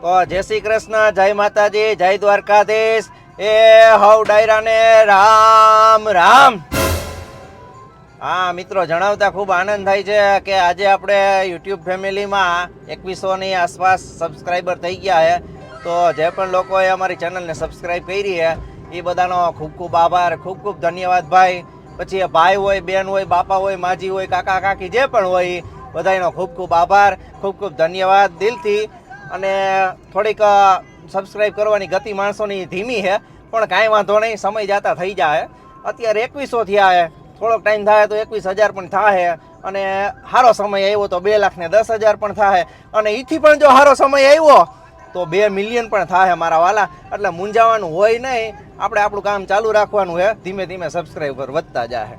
તો જય શ્રી કૃષ્ણ, જય માતાજી, જય દ્વારકાધીશ. એ હવ ડાયરાને રામ રામ. હા, મિત્રો, જણાવતા ખૂબ આનંદ થાય છે કે આજે આપણે યુટ્યુબ ફેમિલીમાં એકવીસોની આસપાસ સબસ્ક્રાઈબર થઈ ગયા છે. તો જે પણ લોકોએ અમારી ચેનલને સબસ્ક્રાઈબ કરી છે, એ બધાનો ખૂબ ખૂબ આભાર, ખૂબ ખૂબ ધન્યવાદ ભાઈ. પછી ભાઈ હોય, બેન હોય, બાપા હોય, માજી હોય, કાકા, કાકી જે પણ હોય બધાનો ખૂબ ખૂબ આભાર, ખૂબ ખૂબ ધન્યવાદ દિલથી. અને થોડીક સબસ્ક્રાઈબ કરવાની ગતિ માણસોની ધીમી છે, પણ કાંઈ વાંધો નહીં, સમય જાતા થઈ જાય અત્યારે એકવીસો થયા થોડોક ટાઈમ થાય તો એકવીસ હજાર પણ થાય અને સારો સમય આવ્યો તો બે લાખ ને દસ હજાર પણ થાય અને એથી પણ જો સારો સમય આવ્યો, તો બે મિલિયન પણ થાય મારા વાલા. એટલે મૂંઝાવાનું હોય નહીં. આપણે આપણું કામ ચાલુ રાખવાનું છે. ધીમે ધીમે સબસ્ક્રાઈબર વધતા જાય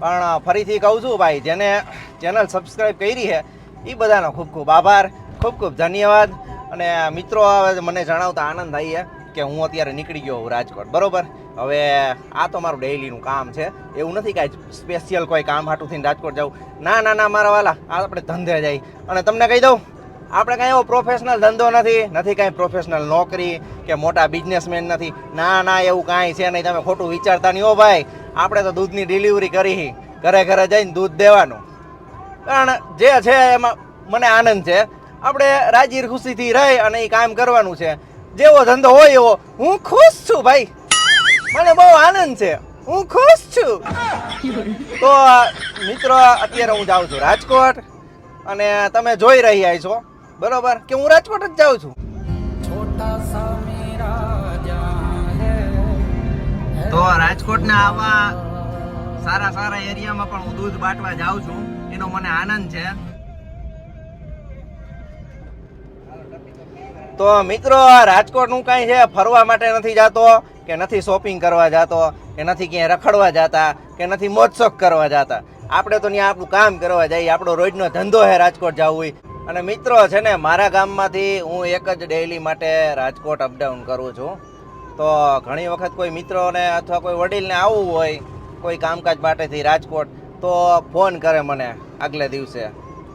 પણ ફરીથી કહું છું ભાઈ, જેને ચેનલ સબસ્ક્રાઈબ કરી છે એ બધાનો ખૂબ ખૂબ આભાર. ખૂબ ખૂબ ધન્યવાદ. અને મિત્રો, હવે મને જણાવતા આનંદ થાય કે હું અત્યારે નીકળી ગયો હું રાજકોટ. બરોબર? હવે આ તો મારું ડેઈલીનું કામ છે. એવું નથી કાંઈ સ્પેશિયલ કોઈ કામ હાટું થઈને રાજકોટ જવું ના ના ના, મારા વાલા, આ આપણે ધંધે જઈ. અને તમને કહી દઉં, આપણે કાંઈ એવો પ્રોફેશનલ ધંધો નથી. નથી કાંઈ પ્રોફેશનલ નોકરી કે મોટા બિઝનેસમેન નથી. ના ના, એવું કાંઈ છે નહીં. તમે ખોટું વિચારતા નહીં હો ભાઈ. આપણે તો દૂધની ડિલિવરી કરી ઘરે ઘરે જઈને દૂધ દેવાનું. કારણ જે છે એમાં મને આનંદ છે. આપણે રાજી ખુશીથી રહી અને એ કામ કરવાનું છે. જેવો ધંધો હોય એવો હું ખુશ છું ભાઈ. મને બહુ આનંદ છે. હું ખુશ છું. તો મિત્રો અત્યારે હું જાઉં છું રાજકોટ અને તમે જોઈ રહ્યા છો બરોબર? કે હું રાજકોટ જ જાઉં છું. તો રાજકોટના આવા સારા સારા એરિયામાં પણ હું દૂધ બાટવા જાઉં છું. એનો મને આનંદ છે. તો મિત્રો રાજકોટનું કાંઈ છે, ફરવા માટે નથી જાતો, કે નથી શોપિંગ કરવા જાતો, કે નથી ક્યાંય રખડવા જાતા, કે નથી મોજશોખ કરવા જાતા. આપણે તો ત્યાં આપણું કામ કરવા જઈએ, આપણો રોજનો ધંધો છે રાજકોટ જવું હોય. અને મિત્રો છે ને, મારા ગામમાંથી હું એક જ ડેઈલી માટે રાજકોટ અપડાઉન કરું છું. તો ઘણી વખત કોઈ મિત્રોને અથવા કોઈ વડીલને આવવું હોય, કોઈ કામકાજ માટેથી રાજકોટ, તો ફોન કરે મને આગલે દિવસે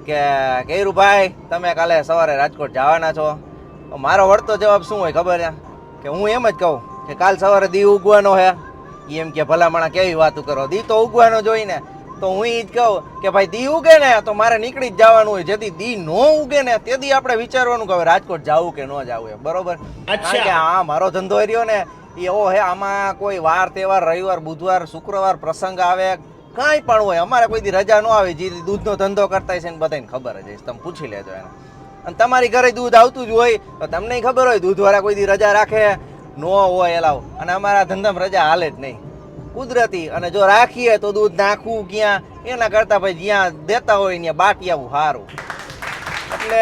કે કેરુભાઈ તમે કાલે સવારે રાજકોટ જવાના છો? મારો વળતો જવાબ શું હોય ખબર છે? કે હું એમ જ કહું કે કાલ સવારે દી ઉગવાનો હે. એમ કે ભલામણા કેવી વાતું કરો? દી તો ઉગવાનો જોઈને. તો હું એ જ કહું કે ભાઈ દી ઉગે ને તો મારે નીકળી જ જવાનું હોય. જેથી દી નો ઉગે ને તે દી આપણે વિચારવાનું કે હવે રાજકોટ જવું કે ન જવું એમ. બરોબર? કારણ કે આ મારો ધંધો રહ્યો ને એ એવો હે આમાં કોઈ વાર તહેવાર રવિવાર બુધવાર શુક્રવાર પ્રસંગ આવે કાંઈ પણ હોય. અમારે કોઈ દી રજા ન આવે જે દૂધનો ધંધો કરતા છે ને બધાને ખબર જ હશે. તમે પૂછી લેજો એને. અને તમારી ઘરે દૂધ આવતું જ હોય, તો તમને ખબર હોય, દૂધવાળા કોઈ દી રજા રાખે? ન હોય એલાવ. અને અમારા ધંધામાં રજા હાલે જ નહીં. કુદરતી. અને જો રાખીએ તો દૂધ નાખવું ક્યાં? એના કરતાં ભાઈ જ્યાં દેતા હોય ત્યાં બાટી આવું સારું એટલે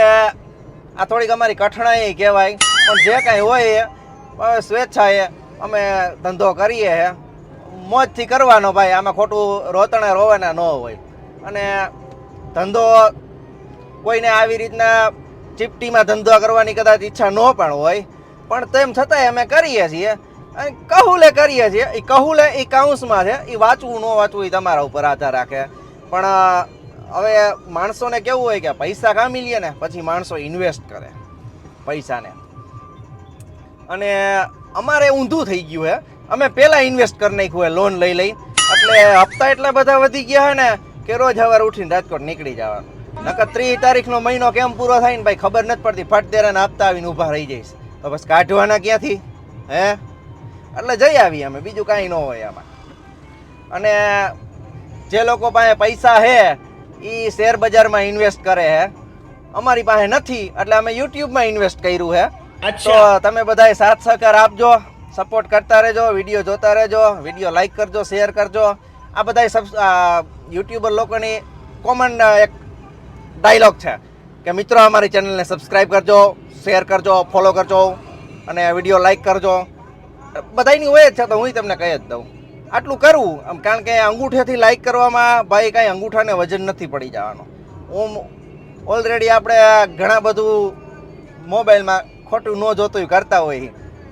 આ થોડીક અમારી કઠણાઈ કહેવાય. પણ જે કાંઈ હોય એ સ્વેચ્છાએ અમે ધંધો કરીએ હે. મોજથી કરવાનો ભાઈ, આમાં ખોટું રોતણે રોવાના ન હોય. અને ધંધો કોઈને આવી રીતના ચીપટીમાં ધંધો કરવાની કદાચ ઈચ્છા ન પણ હોય. પણ તેમ છતાંય અમે કરીએ છીએ. અને કહુલે કરીએ છીએ એ કહુલે એ કાઉન્સમાં છે એ વાંચવું ન વાંચવું એ તમારા ઉપર આધાર રાખે. પણ હવે માણસોને કેવું હોય કે પૈસા કામી લે ને, પછી માણસો ઇન્વેસ્ટ કરે પૈસાને. અને અમારે ઊંધું થઈ ગયું હે. અમે પહેલાં ઇન્વેસ્ટ કરી નાખ્યું હે લોન લઈ લઈ એટલે હપ્તા એટલા બધા વધી ગયા હે ને, કે રોજ સવારે ઉઠીને રાજકોટ નીકળી જવાનું. નકર ત્રીસ તારીખનો મહિનો કેમ પૂરો થાય ને ભાઈ ખબર નથી પડતી. ફટ દેરાના હપ્તા આવીને ઊભા રહી જઈશ. તો બસ કાઢવાના ક્યાંથી? હે? એટલે જઈ આવીએ અમે. બીજું કાંઈ ન હોય આમાં. અને જે લોકો પાસે પૈસા હે એ શેર બજારમાં ઇન્વેસ્ટ કરે હે. અમારી પાસે નથી એટલે અમે યુટ્યુબમાં ઇન્વેસ્ટ કર્યું હે. તો તમે બધાએ સાથ સહકાર આપજો સપોર્ટ કરતા રહેજો વીડિયો જોતા રહેજો વીડિયો લાઈક કરજો શેર કરજો. આ બધાય સબ યુટ્યુબર લોકોની કોમન એક ડાયલોગ છે. કે મિત્રો, અમારી ચેનલને સબસ્ક્રાઈબ કરજો શેર કરજો ફોલો કરજો, અને વીડિયો લાઈક કરજો. બધાની હોય જ છે, તો હું તમને કહી જ દઉં. આટલું કરવું આમ કારણ કે અંગૂઠેથી લાઈક કરવામાં ભાઈ કાંઈ અંગૂઠાને વજન નથી પડી જવાનો. હું ઓલરેડી આપણે ઘણા બધું મોબાઈલમાં ખોટું ન જોતું કરતા હોય.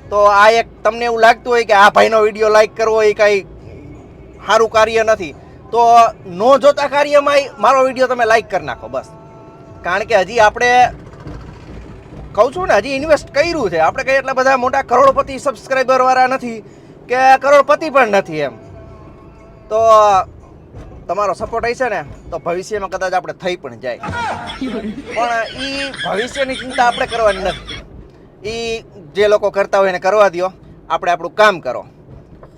તો આ એક તમને એવું લાગતું હોય કે આ ભાઈનો વીડિયો લાઈક કરવો એ કાંઈ સારું કાર્ય નથી. તો ન જોતા કાર્યમાં મારો વીડિયો તમે લાઈક કરી નાખો, બસ. કારણ કે હજી આપણે કહું છું ને, હજી ઇન્વેસ્ટ કર્યું છે. આપણે કંઈ એટલા બધા મોટા કરોડપતિ સબસ્ક્રાઈબરવાળા નથી કે કરોડપતિ પણ નથી એમ. તો તમારો સપોર્ટ હશે ને, તો ભવિષ્યમાં કદાચ આપણે થઈ પણ જાય. પણ એ ભવિષ્યની ચિંતા આપણે કરવાની નથી. એ જે લોકો કરતા હોય એને કરવા દો આપણે આપણું કામ કરો.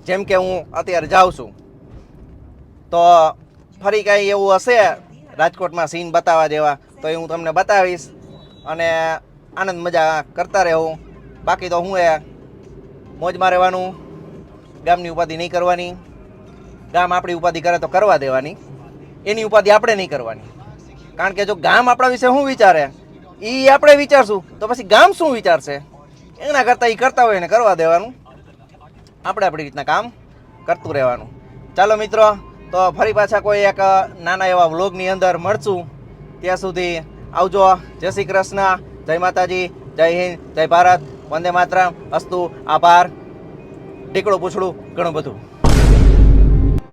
જેમ કે હું અત્યારે જાઉં છું. તો ફરી કાંઈ એવું હશે? રાજકોટમાં સીન બતાવવા જેવા. તો એ હું તમને બતાવીશ અને આનંદ મજા કરતા રહેવું બાકી તો હું એ મોજમાં રહેવાનું, ગામની ઉપાધિ નહીં કરવાની. ગામ આપણી ઉપાધિ કરે તો કરવા દેવાની. એની ઉપાધિ આપણે નહીં કરવાની. કારણ કે જો ગામ આપણા વિશે શું વિચારે એ આપણે વિચારશું. તો પછી ગામ શું વિચારશે? એના કરતાં એ કરતા હોય એને કરવા દેવાનું. આપણે આપણી રીતના કામ કરતું રહેવાનું. ચાલો મિત્રો તો ફરી પાછા કોઈ એક નાના એવા વ્લોગની અંદર મળશું. ત્યાં સુધી આવજો. જય શ્રી કૃષ્ણ. જય માતાજી. જય હિન્દ. જય ભારત. વંદે માતરમ. અસ્તુ. આભાર. ટીકડું પૂછડું ઘણું બધું.